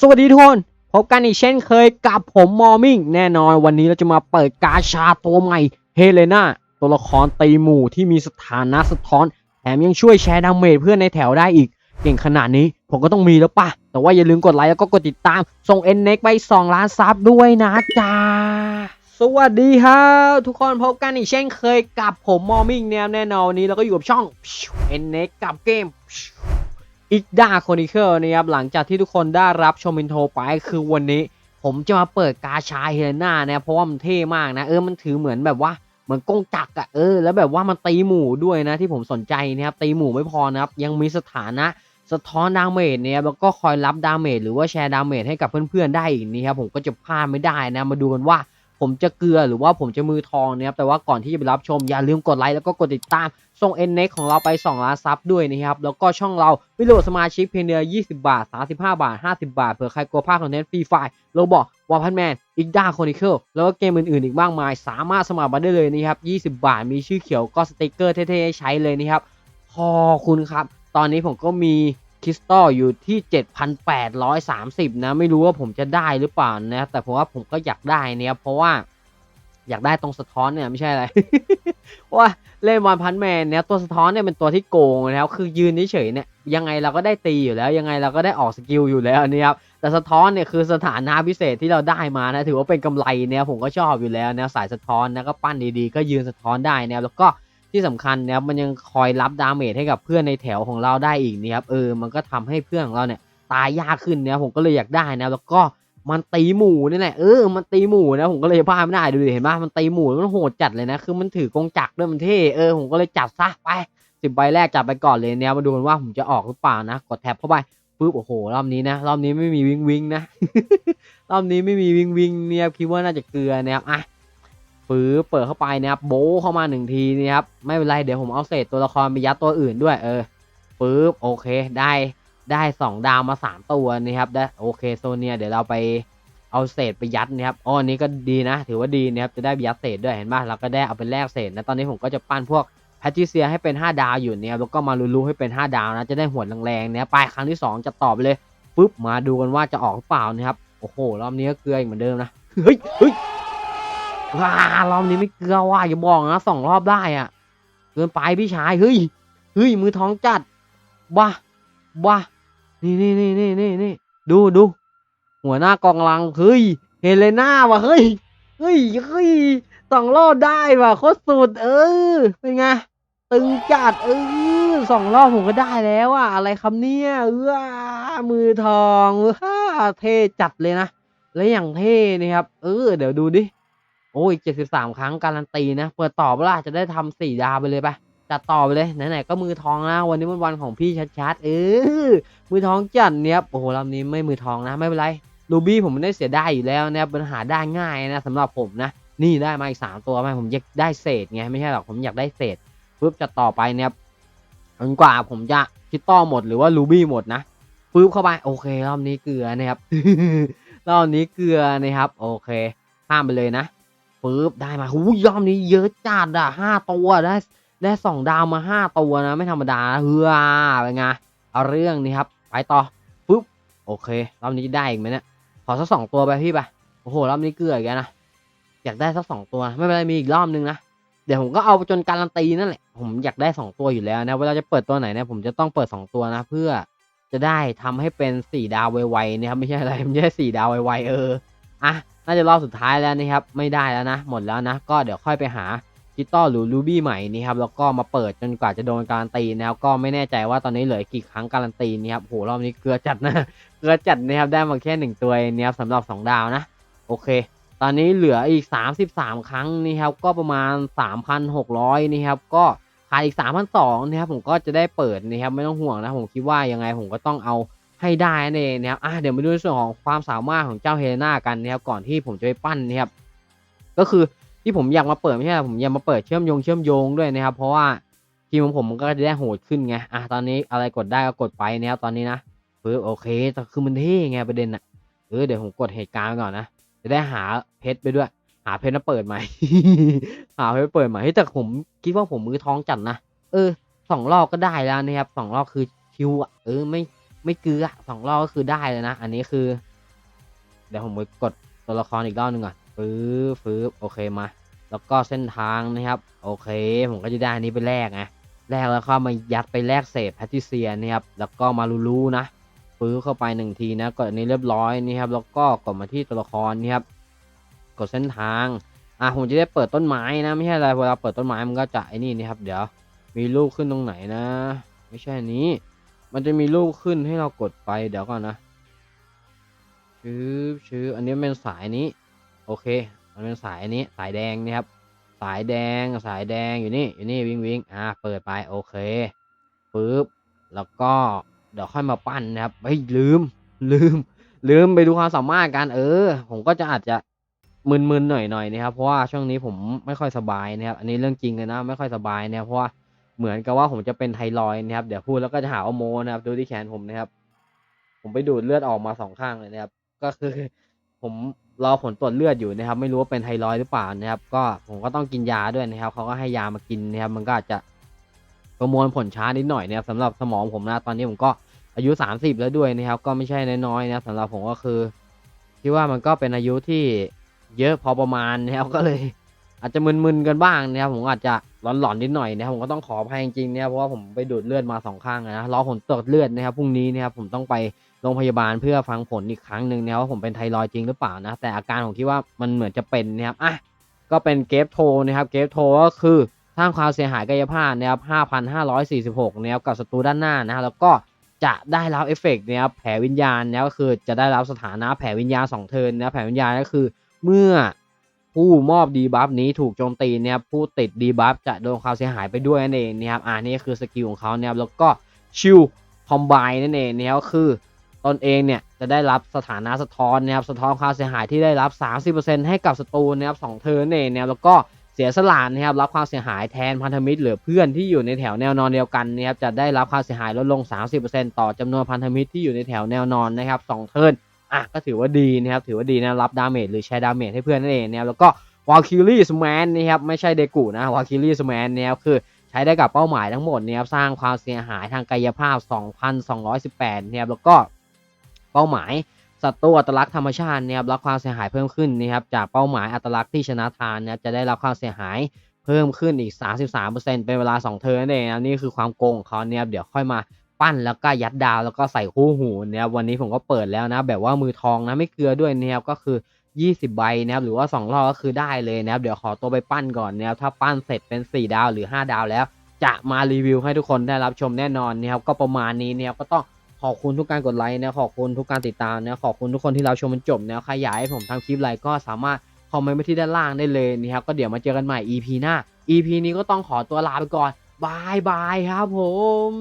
สวัสดีทุกคน พบกันอีกเช่นเคยกับผมมอร์มิ่ง แน่นอนวันนี้เราจะมาเปิดกาชาตัวใหม่เฮเลนาตัวละครตีหมู่ที่มีสถานะสะท้อน แถมยังช่วยแชร์ดาเมจเพื่อนในแถวได้อีก เก่งขนาดนี้ผมก็ต้องมีแล้วป่ะ แต่ว่าอย่าลืมกดไลค์แล้วก็กดติดตาม ส่งเอ็นเน็กไป 2 ล้านซับด้วยนะจ๊ะสวัสดีครับทุกคนพบกันอีกเช่นเคยกับผมมอร์มิ่งเนี่ยแน่นอนวันนี้เราก็อยู่กับช่องเอ็นเน็กกับเกม อีกด้าคอนิเคิลนะครับหลังจากที่ทุกคนได้รับชมอินโทรไปคือวันนี้ ผมจะมาเปิดกาชาเฮเลนานะเพราะว่ามันเท่มากนะเออมันถือเหมือนแบบว่าเหมือนกงจักรอะเออแล้วแบบว่ามันตีหมู่ด้วยนะที่ผมสนใจนะครับตีหมู่ไม่พอนะครับยังมีสถานะสะท้อนดาเมจเนี่ยแล้วก็คอยรับดาเมจหรือว่าแชร์ดาเมจให้กับเพื่อนๆได้อีกนี่ครับผมก็จะพลาดไม่ได้นะมาดูกันว่า ผมจะเกลือหรือว่าผมจะมือทองนะครับแต่ว่าก่อนที่จะไปรับชมอย่าลืมกดไลค์แล้วก็กดติดตามส่ง n n e x ของเราไป2ล้านซับด้วยนะครับแล้วก็ช่องเราวิโรสมาชิกเพียงเดือน20 บาท 35 บาท 50 บาทเผื่อใครกลัวพลาดคอนเทนต์ฟรีไฟล์โรบอกวอลพันแมนอีกด้าโคนิเคิลแล้วก็เกมอื่นๆอีกมากมาย สามารถสมัครมาได้เลยนะครับ 20 บาทมีชื่อเขียวก็สติกเกอร์เท่ๆให้ใช้เลยนะครับพอคุณครับ ตอนนี้ผมก็มี คริสตัลอยู่ที่ 7,830 นะ ไม่รู้ว่าผมจะได้หรือเปล่านะแต่ผมว่าผมก็อยากได้เนี่ยเพราะว่าอยากได้ตรงสะท้อนเนี่ยไม่ใช่อะไร ว่าเล่นวันพันแมนเนี่ยตัวสะท้อนเนี่ยเป็นตัวที่โกงนะครับคือยืนเฉยเนี่ยยังไงเราก็ได้ตีอยู่แล้วยังไงเราก็ได้ออกสกิลอยู่แล้วเนี่ยครับแต่สะท้อนเนี่ยคือสถานะพิเศษที่เราได้มานะถือว่าเป็นกำไรเนี่ยผมก็ชอบอยู่แล้วนะสายสะท้อนนะก็ปั้นดีๆ ก็ยืนสะท้อนได้นะแล้วก็ ที่สำคัญเนี่ยมันยังคอยรับดาเมจให้กับเพื่อนในแถวของเราได้อีกนะครับเออมันก็ทำให้เพื่อนของเราเนี่ยตายยากขึ้นนี่ยผมก็เลยอยากได้นะแล้วก็มันตีหมู่นี่แหละเออมันตีหมู่นะผมก็เลยพลาดไม่ได้ดูดิเห็นป่ะมันตีหมู่มันโหดจัดเลยนะคือมันถือกงจักรด้วยมันเท่เออผมก็เลยจัดซะไปสิบใบแรกจัดไปก่อนเลยเนี่ยมาดูกันว่าผมจะออกหรือเปล่านะกดแท็บเข้าไปปุ๊บโอ้โหรอบนี้นะรอบนี้ไม่มีวิงวิงนะรอบนี้ไม่มีวิงวิงเนี่ยคิดว่าน่าจะเกลือนะครับอะ ปื้อเปิดเข้าไปนะครับโบเข้ามาหนึ่งทีนะครับไม่เป็นไรเดี๋ยวผมเอาเศษตัวละครไปยัดตัวอื่นด้วยเออปึ๊บโอเคได้ได้สองดาวมาสามตัวนะครับได้โอเคโซเนียเดี๋ยวเราไปเอาเศษไปยัดนะครับอ๋อนนี้ก็ดีนะ ถือว่าดีนะครับจะได้ยัดเศษด้วยเห็นป่ะเราก็ได้เอาไปแลกเศษนะตอนนี้ผมก็จะปั้นพวกแพทริเซียให้เป็น 5 ดาวอยู่เนี่ยแล้วก็มาลูลูให้เป็น 5 ดาวนะจะได้หัวแรงๆเนี่ยไปครั้งที่ 2 จะตอบเลยปุ๊บมาดูกันว่าจะออกหรือเปล่านะครับโอ้โหรอบนี้ก็เกลืออีกเหมือนเดิมนะเฮ้ยเฮ้ย ว้ารอบนี้ไม่เกลือว่ะอย่าบอกนะสองรอบได้อะ เกินไปพี่ชายเฮ้ยเฮ้ยมือท้องจัดบ้าบ้านี่นี่นี่นี่นี่นี่ดูดูหัวหน้ากองลังเฮ้ยเฮเลน่าว่ะเฮ้ยเฮ้ยเฮ้ยสองรอบได้ว่ะโคตรสุดเออเป็นไงตึงจัดเออสองรอบผมก็ได้แล้วอะอะไรคำเนี้ยเออมือทองเออเท่จัดเลยนะ แล้วอย่างเท่นี่ครับ เออ เดี๋ยวดูดิ โอ้ยเจ็ดสิบสามครั้งการันตีนะ เปิดตอเปะล่าจะได้ทำสี่ดาวไปเลยปะจัดต่อไปเลยไหนๆก็มือทองนะวันนี้มันวันของพี่ชัดๆเออมือทองจัดเนี่ยโอ้โหรอบนี้ไม่มือทองนะไม่เป็นไรรูบี้ผมไม่ได้เสียได้อยู่แล้วนะปัญหาได้ง่ายนะสำหรับผมนะนี่ได้มาอีกสามตัวไหมผมอยากได้เศษไงไม่ใช่หรอกผมอยากได้เศษปุ๊บจะต่อไปเนี่ยจนกว่าผมจะคิตต้อหมดหรือว่ารูบี้หมดนะปุ๊บเข้าไปโอเครอบนี้เกลือนะครับรอบนี้เกลือนะครับ โอเคข้ามไปเลยนะ ปุ๊บได้มาหูยรอบนี้เยอะจัดอะห้าตัวได้ได้สองดาวมาห้าตัวนะ ไม่ธรรมดาเฮือเป็นไงเอาเรื่องนี่ครับ ไปต่อปุ๊บโอเครอบนี้ได้อีกไหมเนี่ยขอสักสองตัวไปพี่ไปโอ้โหรอบนี้เกลืออีกแล้วนะอยากได้สักสองตัวไม่เป็นไรมีอีกรอบนึงนะเดี๋ยวผมก็เอาจนการันตีนั่นแหละผมอยากได้สองตัวอยู่แล้วนะเวลาจะเปิดตัวไหนเนี่ยผมจะต้องเปิดสองตัวนะเพื่อจะได้ทำให้เป็นสี่ดาวไวๆนะครับไม่ใช่อะไรไม่ใช่สี่ดาวไวๆเออ อะน่าจะรอบสุดท้ายแล้วนะครับไม่ได้แล้วนะ หมดแล้วนะ ก็เดี๋ยวค่อยไปหาคิตตอหรือรูบี้ใหม่นี่ครับแล้วก็มาเปิดจนกว่าจะโดนการันตีนะครับก็ไม่แน่ใจว่าตอนนี้เหลือกี่ครั้งการันตีนี่ครับโหรอบนี้เกลือจัดนะเกลือจัดนะครับได้มาแค่หนึ่งตัวเองนะครับสำหรับ 2 ดาวนะ โอเค ตอนนี้เหลืออีก 33 ครั้งนี่ครับก็ประมาณ 3,600นี่ครับก็ขาดอีก3,200นะครับผมก็จะได้เปิดนะครับไม่ต้องห่วงนะผมคิดว่ายังไงผมก็ต้องเอา ให้ได้นั่นเองนะครับอะเดี๋ยวมาดูในส่วนของความสามารถของเจ้าเฮเลนากันนะครับก่อนที่ผมจะไปปั้นนะครับก็คือที่ผมอยากมาเปิดไม่ใช่ผมอยากมาเปิดเชื่อมโยงเชื่อมโยงด้วยนะครับ เพราะว่าทีมของผมมันก็จะได้โหดขึ้นไงอะตอนนี้อะไรกดได้ก็กดไปนะครับตอนนี้นะปึ๊บโอเคแต่คือมันเท่ไงประเด็นอะเออเดี๋ยวผมกดเหตุการณ์ไปก่อนนะจะได้หาเพชรไปด้วย หาเพชรมาเปิดใหม่ หาเพชรเปิดใหม่เฮ้ยแต่ผมคิดว่าผมมือท้องจัดนะเออสองรอบก็ได้แล้วนะครับสองรอบคือชิวอะเออไม่ ไม่เกลือสองรอบก็คือได้เลยนะ อันนี้คือ เดี๋ยวผมไปกดตัวละครอีกรอบหนึงก่อนฟื้บฟื้บโอเคมา แล้วก็เส้นทางนะครับ โอเค ผมก็จะได้อันนี้ไปแลกไงแลกแล้วก็มายัดไปแลกเศษแพทิเซียนะครับ แล้วก็มาลูลูนะฟื้บเข้าไปหนึ่งทีนะกดอันนี้เรียบร้อยนี่ครับ แล้วก็กดมาที่ตัวละครนี่ครับ กดเส้นทาง อะผมจะได้เปิดต้นไม้นะ ไม่ใช่อะไรเวลาเปิดต้นไม้มันก็จะไอ้นี่นี่ครับ เดี๋ยว มีลูกขึ้นตรงไหนนะ ไม่ใช่นี้ มันจะมีลูกขึ้นให้เรากดไปเดี๋ยวก่อนนะชื้อชื้ออันนี้เป็นสายนี้ โอเค มันเป็นสายนี้สายแดงนี่ครับ สายแดงสายแดงอยู่นี่อยู่นี่วิ่งวิ่งอ่าเปิดไปโอเคปึ๊บแล้วก็เดี๋ยวค่อยมาปั้นนะครับเฮ้ยลืมลืม ลืมไปดูความสามารถกันเออ ผมก็จะอาจจะมึนๆหน่อยๆนะครับเพราะว่าช่วงนี้ผมไม่ค่อยสบายนะครับอันนี้เรื่องจริงเลยนะไม่ค่อยสบายเนะครับเพราะว่า เหมือนกับว่าผมจะเป็นไทรอยนะครับ เดี๋ยวพูดแล้วก็จะหาว่าโมนะครับ ดูที่แขนผมนะครับ ผมไปดูดเลือดออกมาสองข้างเลยนะครับ ก็คือผมรอผลตรวจเลือดอยู่นะครับ ไม่รู้ว่าเป็นไทรอยหรือเปล่านะครับ ก็ผมก็ต้องกินยาด้วยนะครับเขาก็ให้ยามากินนะครับ มันก็อาจจะประมวลผลช้านิดหน่อยนะครับสำหรับสมองผมนะตอนนี้ผมก็อายุ 30 แล้วด้วยนะครับ ก็ไม่ใช่น้อยๆนะสำหรับผมก็คือคิดว่ามันก็เป็นอายุที่เยอะพอประมาณนะครับก็เลย อาจจะมึนๆกันบ้างนะครับผมอาจจะ หลอนๆนิดหน่อยนะครับผมก็ต้องขออภัยจริงๆนะครับเพราะว่าผมไปดูดเลือดมาสองข้างนะรอผลตรวจเลือดนะครับพรุ่งนี้นะครับผมต้องไปโรงพยาบาลเพื่อฟังผลอีกครั้งหนึ่งนะครับว่าผมเป็นไทรอยด์จริงหรือเปล่านะแต่อาการผมคิดว่ามันเหมือนจะเป็นนะครับอะก็เป็นเกฟโทนะครับเกฟโทก็คือสร้างความเสียหายกายภาพนะครับ5,546นะครับกับศัตรูด้านหน้านะแล้วก็จะได้รับเอฟเฟกต์นะครับแผลวิญญาณนะก็คือจะได้รับสถานะแผลวิญญาณสองเทินนะแผลวิญญาณก็คือเมื่อ ผู้มอบดีบัฟนี้ถูกโจมตีนะครับผู้ติดดีบัฟจะโดนความเสียหายไปด้วยนั่นเองนะครับอ่านี่คือสกิลของเขานะครับแล้วก็ชิลคอมไบนั่นเองนะครับก็คือตนเองเนี่ยจะได้รับสถานะสะท้อนนะครับสะท้อนความเสียหายที่ได้รับ 30%ให้กับศัตรูนะครับสองเทิร์นนั่นเองนะครับแล้วก็เสียสละนะครับรับความเสียหายแทนพันธมิตรหรือเพื่อนที่อยู่ในแถวแนวนอนเดียวกันนะครับจะได้รับความเสียหายลดลง 30%ต่อจำนวนพันธมิตรที่อยู่ในแถวแนวนอนนะครับสองเทิร์น อะก็ถือว่าดีนะครับถือว่าดีนะรับดาเมจหรือแชร์ดาเมจให้เพื่อนนั่นเองนะครับแล้วก็วอลคิลี่สแมนนะครับไม่ใช่เดกูนะวอลคิลี่สแมนเนี่ยคือใช้ได้กับเป้าหมายทั้งหมดนี่ยครับสร้างความเสียหายทางกายภาพ 2,218เนี่ยแล้วก็เป้าหมายศัตรูอัตลักษณ์ธรรมชาติเนี่ยรับความเสียหายเพิ่มขึ้นนะครับจากเป้าหมายอัตลักษณ์ที่ชนะทานเนี่ยจะได้รับความเสียหายเพิ่มขึ้นอีก 33%เป็นเวลา 2 เทิร์นนั่นเองนะนี่คือความโกงของเขาเนี่ยเดี๋ยวค่อยมา ปั้นแล้วก็ยัดดาวแล้วก็ใส่คู่หูเนี่ยวันนี้ผมก็เปิดแล้วนะ แบบว่ามือทองนะไม่เกลือด้วยนะครับก็คือ 20 ใบนะครับหรือว่า 2 รอบก็คือได้เลยนะครับเดี๋ยวขอตัวไปปั้นก่อนนะครับถ้าปั้นเสร็จเป็น 4 ดาวหรือ 5 ดาวแล้ว จะมารีวิวให้ทุกคนได้รับชมแน่นอนนะครับก็ประมาณนี้นะครับก็ต้องขอบคุณทุกการกดไลค์นะขอบคุณทุกการติดตามนะขอบคุณทุกคนที่เราชมมันจบนะใครอยากให้ผมทำคลิปอะไรก็สามารถคอมเมนต์ไว้ที่ด้านล่างได้เลยนะครับก็เดี๋ยวมาเจอกันใหม่ EP หน้า EP นี้ก็ต้องขอตัวลาไปก่อนบายบายครับผม